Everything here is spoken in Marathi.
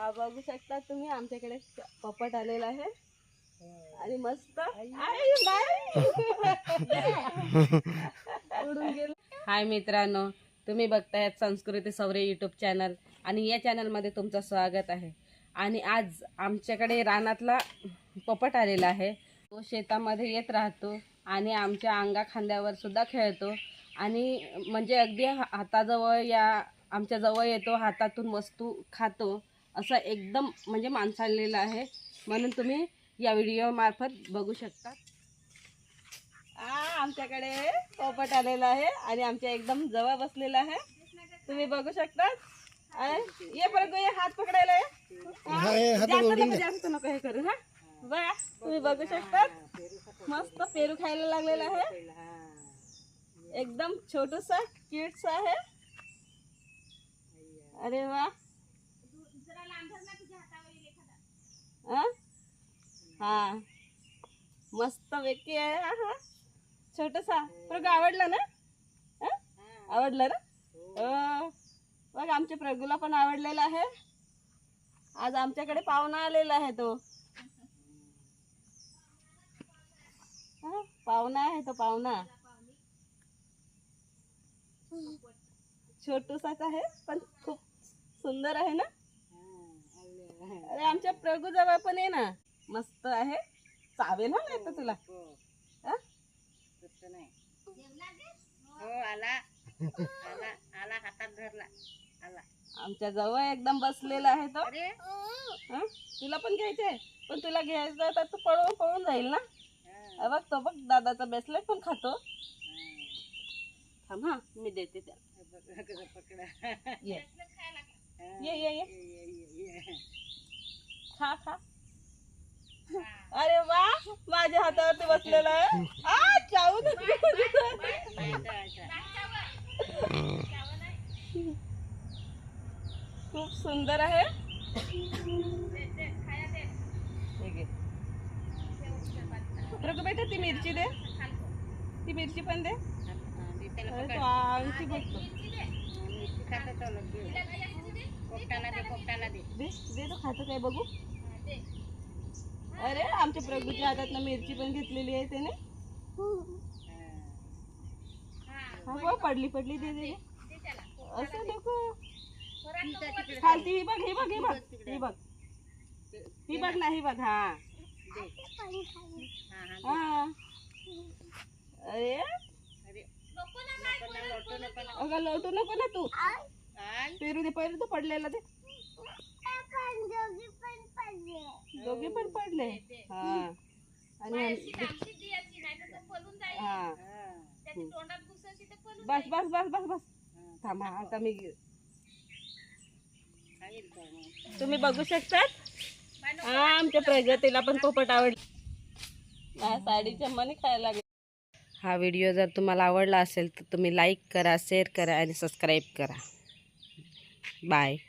हा बघू शकता तुम्ही आमच्याकडे पपट आलेला आहे. आणि मस्त. उडून गेलं. हाय मित्रांनो तुम्ही बघतायत संस्कृती सौरे यूट्यूब चॅनल आणि या चॅनलमध्ये तुमचं स्वागत आहे. आणि आज आमच्याकडे रानातला पपट आलेला आहे. तो शेतामध्ये येत राहतो आणि आमच्या अंगा खांद्यावर सुद्धा खेळतो. आणि म्हणजे अगदी हा- हाताजवळ या आमच्या जवळ येतो हातातून वस्तू खातो. असं एकदम म्हणजे माणसाळलेलं आहे. म्हणून तुम्ही या व्हिडिओ मार्फत बघू शकता. आमच्याकडे पोपट आलेला आहे आणि आमच्या एकदम जवळ बसलेला आहे. तुम्ही बघू शकता. ये परत ये हात पकडायला. हा? जास्त नको हे करू हा. बघा तुम्ही बघू शकता. मस्त पेरू खायला लागलेला आहे. एकदम छोटूसा क्यूट आहे. अरे वा. हा? मस्त वेकी आहे. हा छोटसा. प्रग आवडला ना? आवडलं ना? हो. बघ आमच्या प्रगूला पण आवडलेला आहे. आज आमच्याकडे पाहुणा आलेला आहे तो. पाहुणा आहे तो पाहुणा. छोटूसाच आहे पण खूप सुंदर आहे ना? आमच्या प्रभू जवळ पण आहे ना. मस्त आहे. चावेल हा नाही तर तुला. हा? आमच्या जवळ एकदम बसलेला आहे तो. हा? तुला पण घ्यायचंय पण तुला घ्यायचं तर तू पळून पळून जाईल ना. हा. बघ तो बघ दादाचा ब्रेसलेट पण खातो. थांब हा मी देते त्या ये. ये ये ये. खा खा अरे वा माझ्या हातावरती बसलेला आहे. आ, चावून खूप सुंदर आहे. हे बेटा ती मिरची दे. ती मिरची पण दे. तो बघतो दे दे. तो खातो काय बघू? अरे आमच्या प्रभूच्या हातात मिरची पण घेतलेली आहे त्याने. हा. बघ पडली पडली दे दे दे. असं नको. खालती ही बघ. ही बघ ही बघ ही बघ ही बघ. ना. ही बघ हा. हा अरे. अगं लोटू नको ना तू. पेरू दे पेरू तो पडलेला दे. दोघे पण पडले. हा. आणि हा. बस बस बस बस बस. थांबा आता मी तुम्ही बघू शकतात. हा आमच्या प्रगतीला पण पोपट आवड साडीच्या मनी खायला लागले. हा व्हिडिओ जर तुम्हाला आवडला असेल तर तुम्ही लाईक करा शेअर करा आणि सबस्क्राईब करा. Bye.